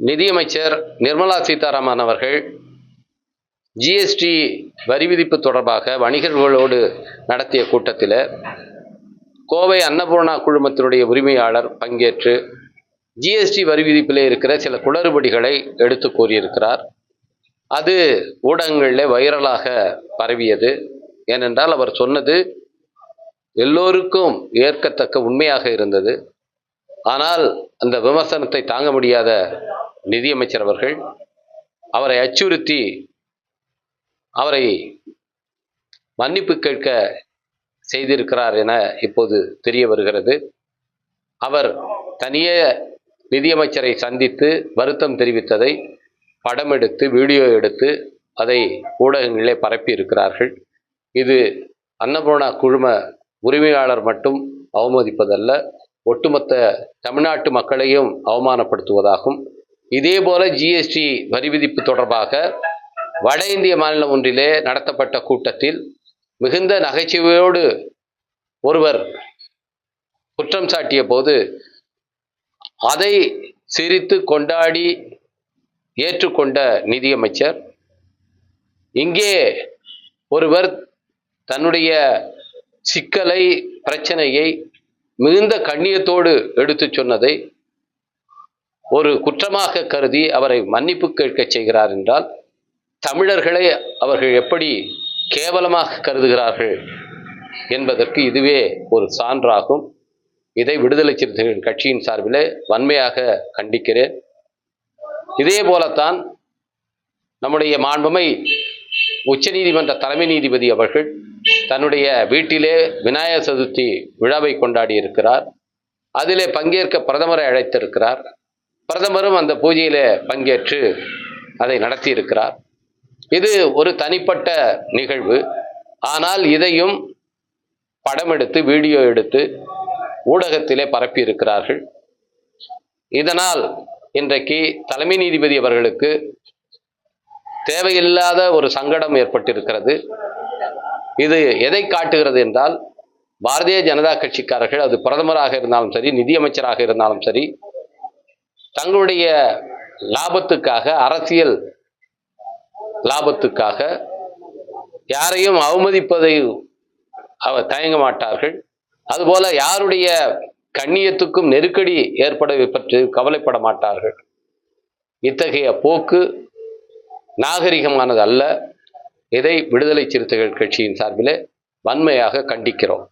நிதியமைச்சர் நிர்மலா சீதாராமன் அவர்கள் ஜிஎஸ்டி வரி விதிப்பு தொடர்பாக வணிகர்களோடு நடத்திய கூட்டத்தில் கோவை அன்னபூர்ணா குழுமத்தினுடைய உரிமையாளர் பங்கேற்று ஜிஎஸ்டி வரி விதிப்பில் இருக்கிற சில குளறுபடிகளை எடுத்து கூறியிருக்கிறார். அது ஊடகங்களில் வைரலாக பரவியது. ஏனென்றால் அவர் சொன்னது எல்லோருக்கும் ஏற்கத்தக்க உண்மையாக இருந்தது. ஆனால் அந்த விமர்சனத்தை தாங்க முடியாத நிதியமைச்சர் அவர்கள் அவரை அச்சுறுத்தி அவரை மன்னிப்பு கேட்க செய்திருக்கிறார் என இப்போது தெரிய வருகிறது. அவர் தனியே நிதியமைச்சரை சந்தித்து வருத்தம் தெரிவித்ததை படம் எடுத்து வீடியோ எடுத்து அதை ஊடகங்களிலே பரப்பி இருக்கிறார்கள் இது அன்னபூர்ணா குழும உரிமையாளர் மட்டும் அவமதிப்பதல்ல ஒட்டுமொத்த தமிழ்நாட்டு மக்களையும் அவமானப்படுத்துவதாகும். இதே போல ஜிஎஸ்டி வரி விதிப்பு தொடர்பாக வட இந்திய மாநிலம் ஒன்றிலே நடத்தப்பட்ட கூட்டத்தில் மிகுந்த நகைச்சுவையோடு ஒருவர் குற்றம் சாட்டிய போது அதை சிரித்து கொண்டாடி ஏற்றுக்கொண்ட நிதியமைச்சர் இங்கே ஒருவர் தன்னுடைய சிக்கலை பிரச்சனையை மிகுந்த கண்ணியத்தோடு எடுத்துச் சொன்னதை ஒரு குற்றமாக கருதி அவரை மன்னிப்பு கேட்கச் செய்கிறார் என்றால் தமிழர்களை அவர்கள் எப்படி கேவலமாக கருதுகிறார்கள் என்பதற்கு இதுவே ஒரு சான்றாகும். இதை விடுதலை சிறுத்தைகள் கட்சியின் சார்பிலே வன்மையாக கண்டிக்கிறேன். இதே போலத்தான் நம்முடைய மாண்புமை உச்சநீதிமன்ற தலைமை நீதிபதி அவர்கள் தன்னுடைய வீட்டிலே விநாயகர் சதுர்த்தி விழாவை கொண்டாடி இருக்கிறார் அதிலே பங்கேற்க பிரதமரை அழைத்திருக்கிறார். பிரதமரும் அந்த பூஜையிலே பங்கேற்று அதை நடத்தியிருக்கிறார். இது ஒரு தனிப்பட்ட நிகழ்வு. ஆனால் இதையும் படம் எடுத்து வீடியோ எடுத்து ஊடகத்திலே பரப்பி இருக்கிறார்கள் இதனால் இன்றைக்கு தலைமை நீதிபதி அவர்களுக்கு தேவையில்லாத ஒரு சங்கடம் ஏற்பட்டிருக்கிறது. இது எதை காட்டுகிறது என்றால் பாரதிய ஜனதா கட்சிக்காரர்கள் அது பிரதமராக இருந்தாலும் சரி நிதியமைச்சராக இருந்தாலும் சரி தங்களுடைய லாபத்துக்காக அரசியல் லாபத்துக்காக யாரையும் அவமதிப்பதை அவர் தயங்க மாட்டார்கள். அதுபோல யாருடைய கண்ணியத்துக்கும் நெருக்கடி ஏற்பட பற்றி கவலைப்பட மாட்டார்கள். இத்தகைய போக்கு நாகரிகமானது அல்ல இதை விடுதலை சிறுத்தைகள் கட்சியின் சார்பிலே வன்மையாக கண்டிக்கிறோம்.